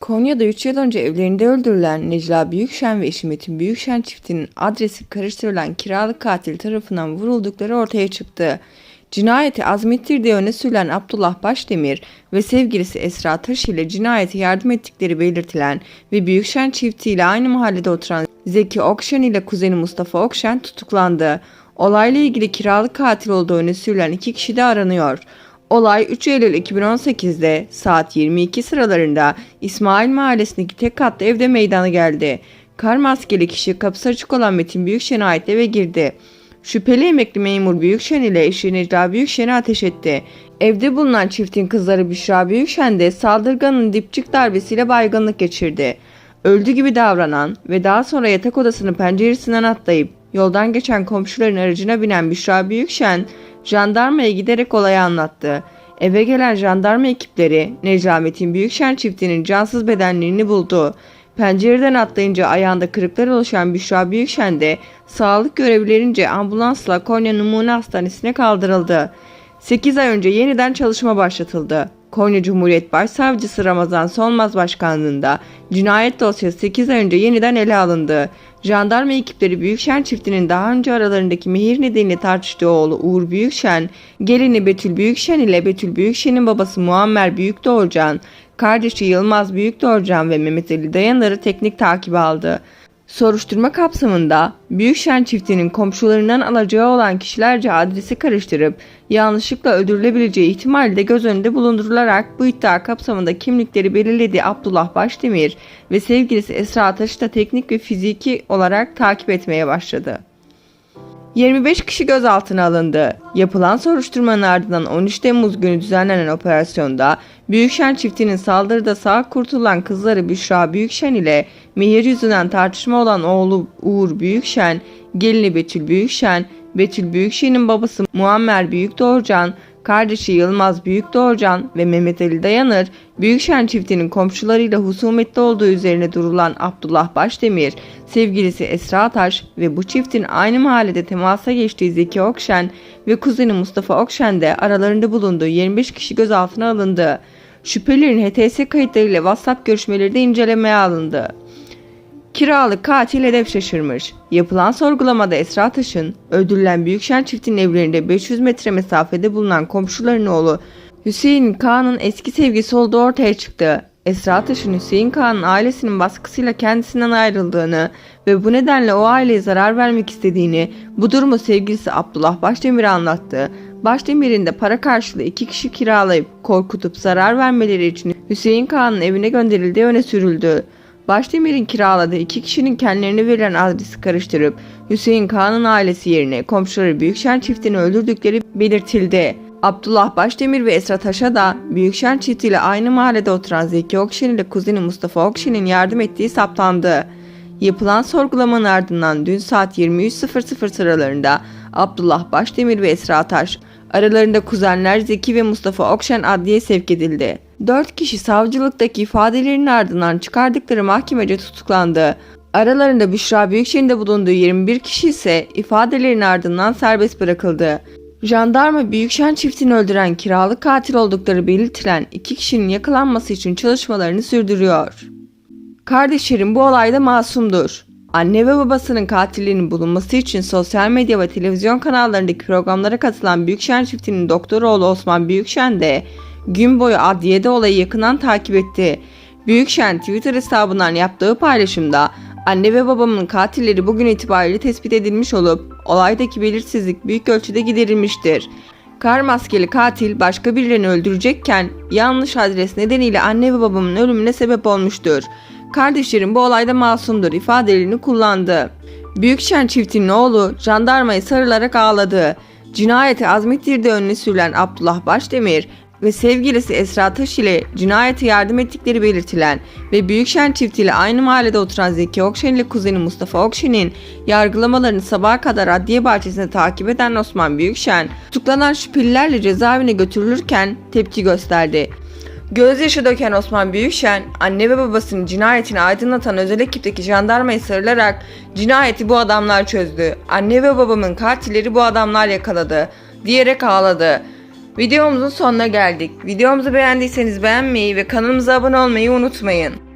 Konya'da 3 yıl önce evlerinde öldürülen Necla Büyükşen ve eşi Metin Büyükşen çiftinin adresi karıştırılan kiralık katil tarafından vuruldukları ortaya çıktı. Cinayeti azmettirdiği öne sürülen Abdullah Başdemir ve sevgilisi Esra Taş ile cinayete yardım ettikleri belirtilen ve Büyükşen çiftiyle aynı mahallede oturan Zeki Okşen ile kuzeni Mustafa Okşen tutuklandı. Olayla ilgili kiralık katil olduğu öne sürülen iki kişi de aranıyor. Olay 3 Eylül 2018'de saat 22 sıralarında İsmail Mahallesi'ndeki tek katlı evde meydana geldi. Kar maskeli kişi kapısı açık olan Metin Büyükşen'e ait eve girdi. Şüpheli emekli memur Büyükşen ile eşi Necla Büyükşen'e ateş etti. Evde bulunan çiftin kızları Büşra Büyükşen de saldırganın dipçik darbesiyle baygınlık geçirdi. Öldü gibi davranan ve daha sonra yatak odasının penceresinden atlayıp yoldan geçen komşuların aracına binen Büşra Büyükşen, jandarmaya giderek olayı anlattı. Eve gelen jandarma ekipleri Necla Metin Büyükşen çiftinin cansız bedenlerini buldu. Pencereden atlayınca ayağında kırıklar oluşan Büşra Büyükşen de sağlık görevlilerince ambulansla Konya Numune Hastanesi'ne kaldırıldı. 8 ay önce yeniden çalışma başlatıldı. Konya Cumhuriyet Başsavcısı Ramazan Solmaz Başkanlığında cinayet dosyası 8 ay önce yeniden ele alındı. Jandarma ekipleri Büyükşen çiftinin daha önce aralarındaki mehir nedeniyle tartıştığı oğlu Uğur Büyükşen, gelini Betül Büyükşen ile Betül Büyükşen'in babası Muammer Büyükdoğurcan, kardeşi Yılmaz Büyükdoğurcan ve Mehmet Ali Dayanır'ı teknik takip aldı. Soruşturma kapsamında Büyükşen çiftinin komşularından alacağı olan kişilerce adresi karıştırıp yanlışlıkla öldürülebileceği ihtimali de göz önünde bulundurularak bu iddia kapsamında kimlikleri belirlediği Abdullah Başdemir ve sevgilisi Esra Taş'ı da teknik ve fiziki olarak takip etmeye başladı. 25 kişi gözaltına alındı. Yapılan soruşturmanın ardından 13 Temmuz günü düzenlenen operasyonda Büyükşen çiftinin saldırıda sağ kurtulan kızları Büşra Büyükşen ile mehir yüzünden tartışma olan oğlu Uğur Büyükşen, gelini Betül Büyükşen, Betül Büyükşen'in babası Muammer Büyükdoğurcan, kardeşi Yılmaz Büyükdoğurcan ve Mehmet Ali Dayanır, Büyükşen çiftinin komşularıyla husumetli olduğu üzerine durulan Abdullah Başdemir, sevgilisi Esra Taş ve bu çiftin aynı mahallede temasa geçtiği Zeki Okşen ve kuzeni Mustafa Okşen de aralarında bulunduğu 25 kişi gözaltına alındı. Şüphelilerin HTS kayıtlarıyla WhatsApp görüşmeleri de incelemeye alındı. Kiralık katil hedef şaşırmış. Yapılan sorgulamada Esra Taş'ın öldürülen Büyükşen çiftinin evlerinde 500 metre mesafede bulunan komşuların oğlu Hüseyin Kağan'ın eski sevgisi olduğu ortaya çıktı. Esra Taş'ın Hüseyin Kağan'ın ailesinin baskısıyla kendisinden ayrıldığını ve bu nedenle o aileye zarar vermek istediğini, bu durumu sevgilisi Abdullah Başdemir'e anlattı. Başdemir'in de para karşılığı iki kişi kiralayıp korkutup zarar vermeleri için Hüseyin Kağan'ın evine gönderildiği öne sürüldü. Başdemir'in kiraladığı iki kişinin kendilerine verilen adresi karıştırıp Hüseyin Kağan'ın ailesi yerine komşuları Büyükşen çiftini öldürdükleri belirtildi. Abdullah Başdemir ve Esra Taş'a da Büyükşen çiftiyle aynı mahallede oturan Zeki Okşen ile kuzeni Mustafa Okşen'in yardım ettiği saptandı. Yapılan sorgulamanın ardından dün saat 23.00 sıralarında Abdullah Başdemir ve Esra Taş aralarında kuzenler Zeki ve Mustafa Okşen adliye sevk edildi. 4 kişi savcılıktaki ifadelerinin ardından çıkardıkları mahkemece tutuklandı. Aralarında Büşra Büyükşen'in de bulunduğu 21 kişi ise ifadelerin ardından serbest bırakıldı. Jandarma Büyükşen çiftini öldüren kiralık katil oldukları belirtilen iki kişinin yakalanması için çalışmalarını sürdürüyor. Kardeşlerim bu olayda masumdur. Anne ve babasının katillerinin bulunması için sosyal medya ve televizyon kanallarındaki programlara katılan Büyükşen çiftinin doktor oğlu Osman Büyükşen de gün boyu adliyede olayı yakından takip etti. Büyükşen Twitter hesabından yaptığı paylaşımda anne ve babamın katilleri bugün itibariyle tespit edilmiş olup olaydaki belirsizlik büyük ölçüde giderilmiştir. Kar maskeli katil başka birilerini öldürecekken yanlış adres nedeniyle anne ve babamın ölümüne sebep olmuştur. Kardeşlerim bu olayda masumdur ifadelerini kullandı. Büyükşen çiftinin oğlu jandarmayı sarılarak ağladı. Cinayeti azmettirdiği önüne sürülen Abdullah Başdemir ve sevgilisi Esra Taş ile cinayete yardım ettikleri belirtilen ve Büyükşen çiftiyle aynı mahallede oturan Zeki Okşen ile kuzeni Mustafa Okşen'in yargılamalarını sabaha kadar adliye bahçesinde takip eden Osman Büyükşen, tutuklanan şüphelilerle cezaevine götürülürken tepki gösterdi. Gözyaşı döken Osman Büyükşen, anne ve babasının cinayetini aydınlatan özel ekipteki jandarmaya sarılarak cinayeti bu adamlar çözdü. Anne ve babamın katilleri bu adamlar yakaladı diyerek ağladı. Videomuzun sonuna geldik. Videomuzu beğendiyseniz beğenmeyi ve kanalımıza abone olmayı unutmayın.